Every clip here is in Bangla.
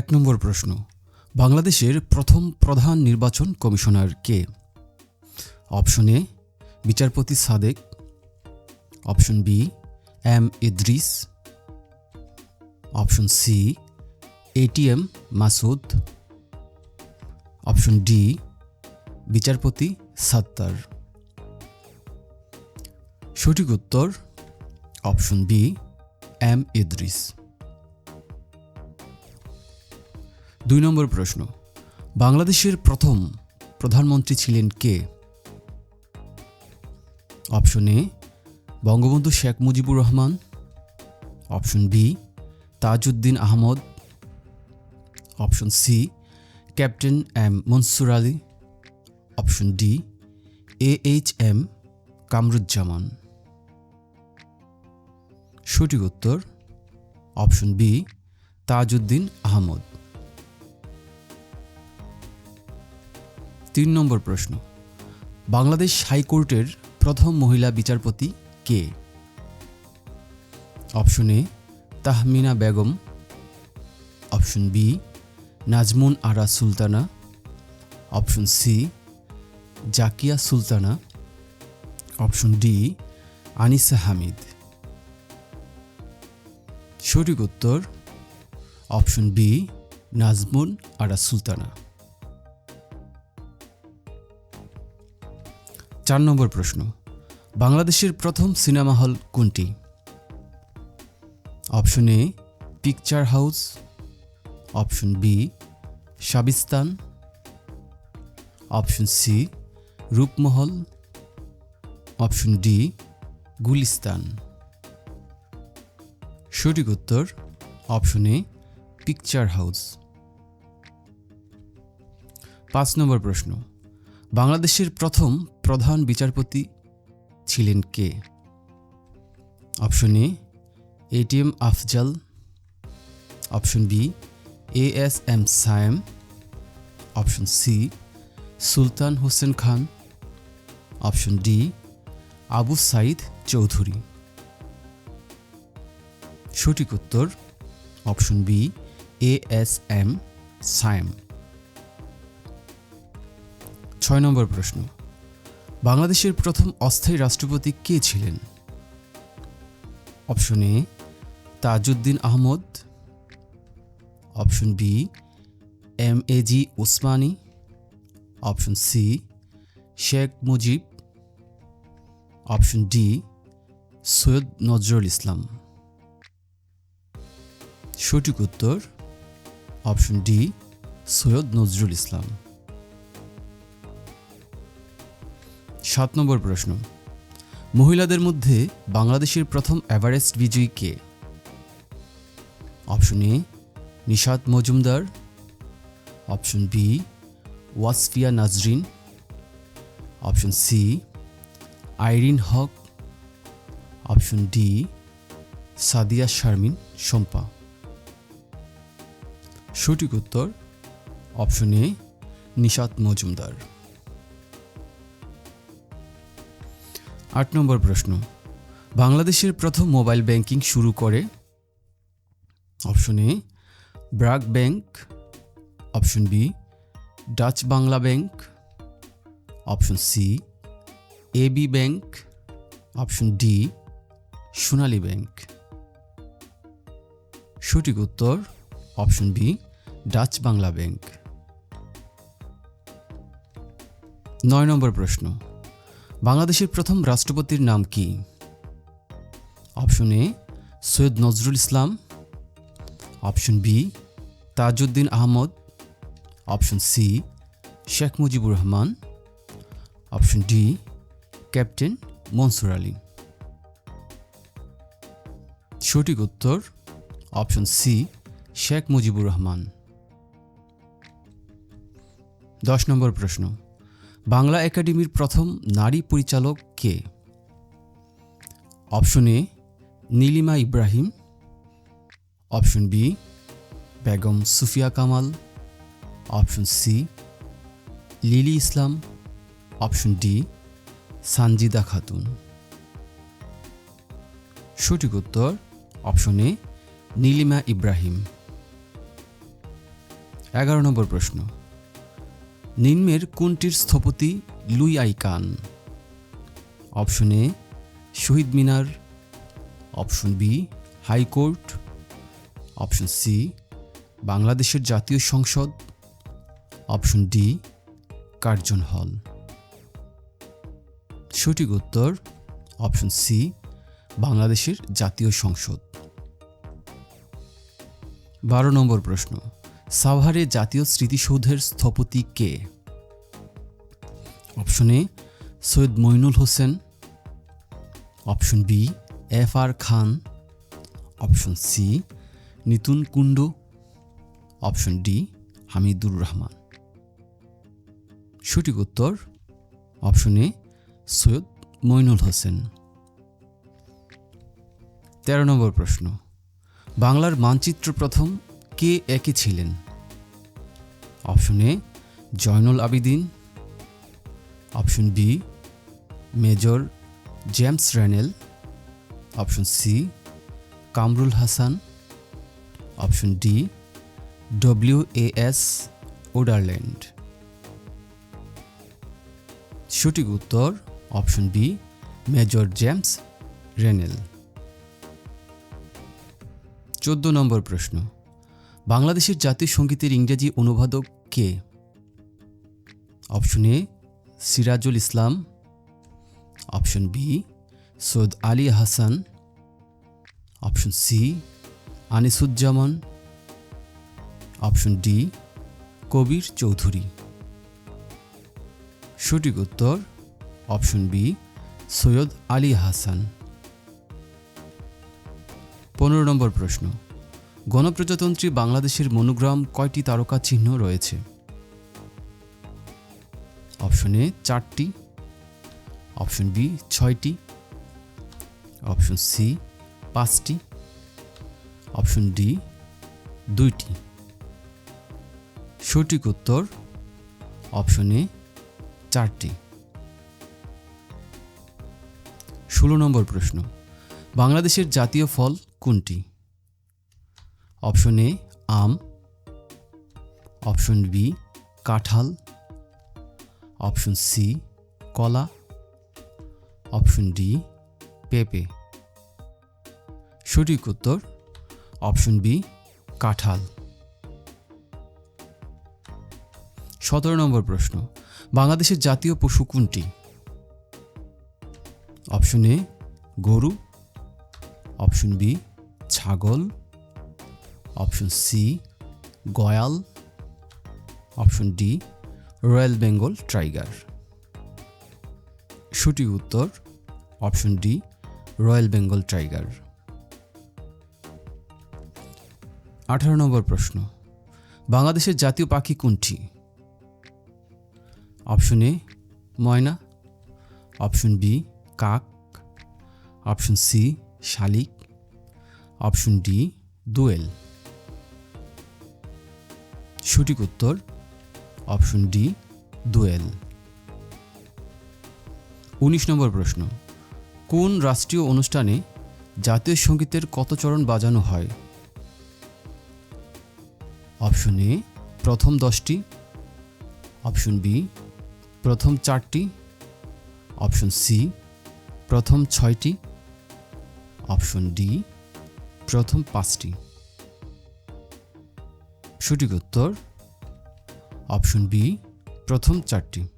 এক নম্বর প্রশ্ন। বাংলাদেশের প্রথম প্রধান নির্বাচন কমিশনার কে? অপশন এ, বিচারপতি Sadek. Option B, M Idris. Option C ATM Masud. Option D, বিচারপতি সাত্তার। সঠিক উত্তর অপশন বি, এম ইদ্রিস। দুই নম্বর প্রশ্ন। বাংলাদেশের প্রথম প্রধানমন্ত্রী ছিলেন কে? Option A, Bangabandhu Sheikh Mujibur Rahman. Option B, Tajuddin Ahmad. Option C, captain M Mansur Ali. Option D, A H M Kamaruzzaman. সঠিক উত্তর, অপশন বি, তাজউদ্দিন আহমদ। তিন নম্বর প্রশ্ন। বাংলাদেশ হাইকোর্টের প্রথম মহিলা বিচারপতি কে? Option A, Tahmina Begum. Option B, Nazmun Ara Sultana. Option C, Zakia Sultana. Option D, Anisa Hamid. সঠিক উত্তর, অপশন বি, নাজমুন আরা সুলতানা। চার নম্বর প্রশ্ন, বাংলাদেশের প্রথম সিনেমা হল কোনটি? Option A picture house option B Sabistan option C, Rupmahal, option D, Gulistan. সঠিক উত্তর, অপশন এ পিকচার হাউস পাঁচ নম্বর প্রশ্ন, বাংলাদেশের প্রথম প্রধান বিচারপতি ছিলেন কে? Option A ATM Afzal. Option B, A S M Sayem. Option C, Sultan Hossain Khan. Option D, Abu Saeed Chowdhury. সঠিক উত্তর, option B, A S M Sayem. ছয় নম্বর প্রশ্ন। বাংলাদেশের প্রথম অস্থায়ী রাষ্ট্রপতি কে ছিলেন? Option A, Tajuddin Ahmad. Option B, M A G Osmani option C, Sheikh Mujib. Option D, Syed Nazrul Islam. সঠিক উত্তর, অপশন ডি, সৈয়দ নজরুল ইসলাম। সাত নম্বর প্রশ্ন। মহিলাদের মধ্যে বাংলাদেশের প্রথম এভারেস্ট বিজয়ী কে? Option A Nishat Majumdar. Option B, Wasfia Nazreen. Option C, Irene Haque. Option D, Sadia Sharmin Shampa সঠিক উত্তর অপশন এ, নিশাত মজুমদার। আট নম্বর প্রশ্ন। বাংলাদেশের প্রথম মোবাইল ব্যাংকিং শুরু করে option A, BRAC bank, option B, Dutch Bangla bank, option C AB bank, option D, Sonali bank. সঠিক উত্তর option B, Dutch Bangla bank. নয় নম্বর প্রশ্ন। বাংলাদেশের প্রথম রাষ্ট্রপতির নাম কি? Option A, Syed Nazrul Islam. Option B, Tajuddin Ahmad. Option C, Sheikh Mujibur Rahman. Option D, captain Mansur Ali. সঠিক উত্তর, অপশন সি, শেখ মুজিবুর রহমান। দশ নম্বর প্রশ্ন। বাংলা একাডেমির প্রথম নারী পরিচালক কে? Option A, Nilima Ibrahim. Option B, Begum Sufia Kamal. Option C, Lily Islam. Option D, Sanjida Khatun. সঠিক উত্তর, অপশন এ, নীলিমা ইব্রাহিম। এগারো নম্বর প্রশ্ন। নিম্নের কোনটির স্থপতি Louis I Kahn? Option A, Shaheed Minar. Option B, high court. Option C, বাংলাদেশের জাতীয় সংসদ। অপশন ডি, কার্জন হল। সঠিক উত্তর, অপশন সি, বাংলাদেশের জাতীয় সংসদ। বারো নম্বর প্রশ্ন। সাভারে জাতীয় স্মৃতিসৌধের স্থপতি কে? Option A, Syed Mainul Hossain. Option B F R Khan. Option C, Nitun Kundu. Option D, Hamidur Rahman. সঠিক উত্তর, অপশন এ, সৈয়দ মইনুল হোসেন। তেরো নম্বর প্রশ্ন, বাংলার মানচিত্র প্রথম কে একে ছিলেন। Option A, Zainul Abedin. Option B, major James Rennell option C, Kamrul Hasan. Option D, W A S Oderland. সঠিক উত্তর, option B, major James Rennell চোদ্দ নম্বর প্রশ্ন। বাংলাদেশের জাতীয় সঙ্গীতের ইংরেজি অনুবাদক কে? Option A, Sirajul Islam. Option B, Syed Ali Hasan. Option C, Anisuzzaman. Option D, Kabir Chowdhury. সঠিক উত্তর, অপশন বি, সৈয়দ আলী হাসান। পনেরো নম্বর প্রশ্ন। গণপ্রজাতন্ত্রী বাংলাদেশের মনোগ্রাম কয়টি তারকা চিহ্ন রয়েছে? অপশন এ চারটি, অপশন বি ছয়টি, অপশন সি পাঁচটি, অপশন ডি দুইটি। সঠিক উত্তর অপশন এ চারটি। ষোলো নম্বর প্রশ্ন, বাংলাদেশের জাতীয় ফল কোনটি? অপশন এ, আম। অপশন বি, কাঁঠাল। অপশন সি, কলা। অপশন ডি, পেঁপে। সঠিক উত্তর, অপশন বি, কাঁঠাল। সতেরো নম্বর প্রশ্ন, বাংলাদেশের জাতীয় পশু কোনটি? অপশন এ, গরু। অপশন বি, ছাগল। Option C, Goyal, option D, royal Bengal tiger. সঠিক উত্তর option D, royal Bengal tiger. আঠারো নম্বর প্রশ্ন, বাংলাদেশের জাতীয় পাখি কোনটি? অপশন এ, ময়না। অপশন বি, কাক। অপশন সি, শালিক। অপশন ডি, দোয়েল। সঠিক উত্তর, অপশন ডি, দোয়েল। উনিশ নম্বর প্রশ্ন, কোন রাষ্ট্রীয় অনুষ্ঠানে জাতীয় সঙ্গীতের কত চরণ বাজানো হয়? অপশন এ, প্রথম দশটি। অপশন বি, প্রথম চারটি। অপশন সি, প্রথম ছয়টি। অপশন ডি, প্রথম পাঁচটি। সঠিক উত্তর অপশন বি, প্রথম চারটি।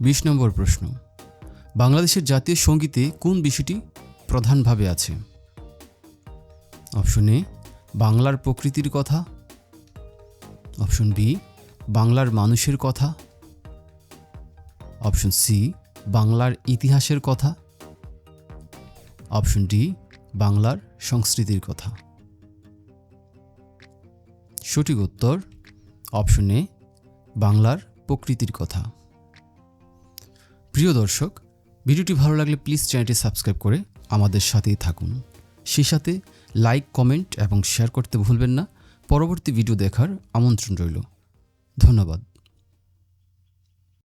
বিশ নম্বর প্রশ্ন, বাংলাদেশের জাতীয় সঙ্গীতে কোন বিষয়টি প্রধানভাবে আছে? অপশন এ, বাংলার প্রকৃতির কথা। অপশন বি, বাংলার মানুষের কথা। অপশন সি, বাংলার ইতিহাসের কথা। অপশন ডি, বাংলার সংস্কৃতির কথা। সঠিক উত্তর অপশন এ, বাংলার প্রকৃতির কথা। প্রিয় দর্শক, ভিডিওটি ভালো লাগলে প্লিজ চ্যানেলটি সাবস্ক্রাইব করে আমাদের সাথেই থাকুন। সেই সাথে লাইক, কমেন্ট এবং শেয়ার করতে ভুলবেন না। পরবর্তী ভিডিও দেখার আমন্ত্রণ রইল। ধন্যবাদ।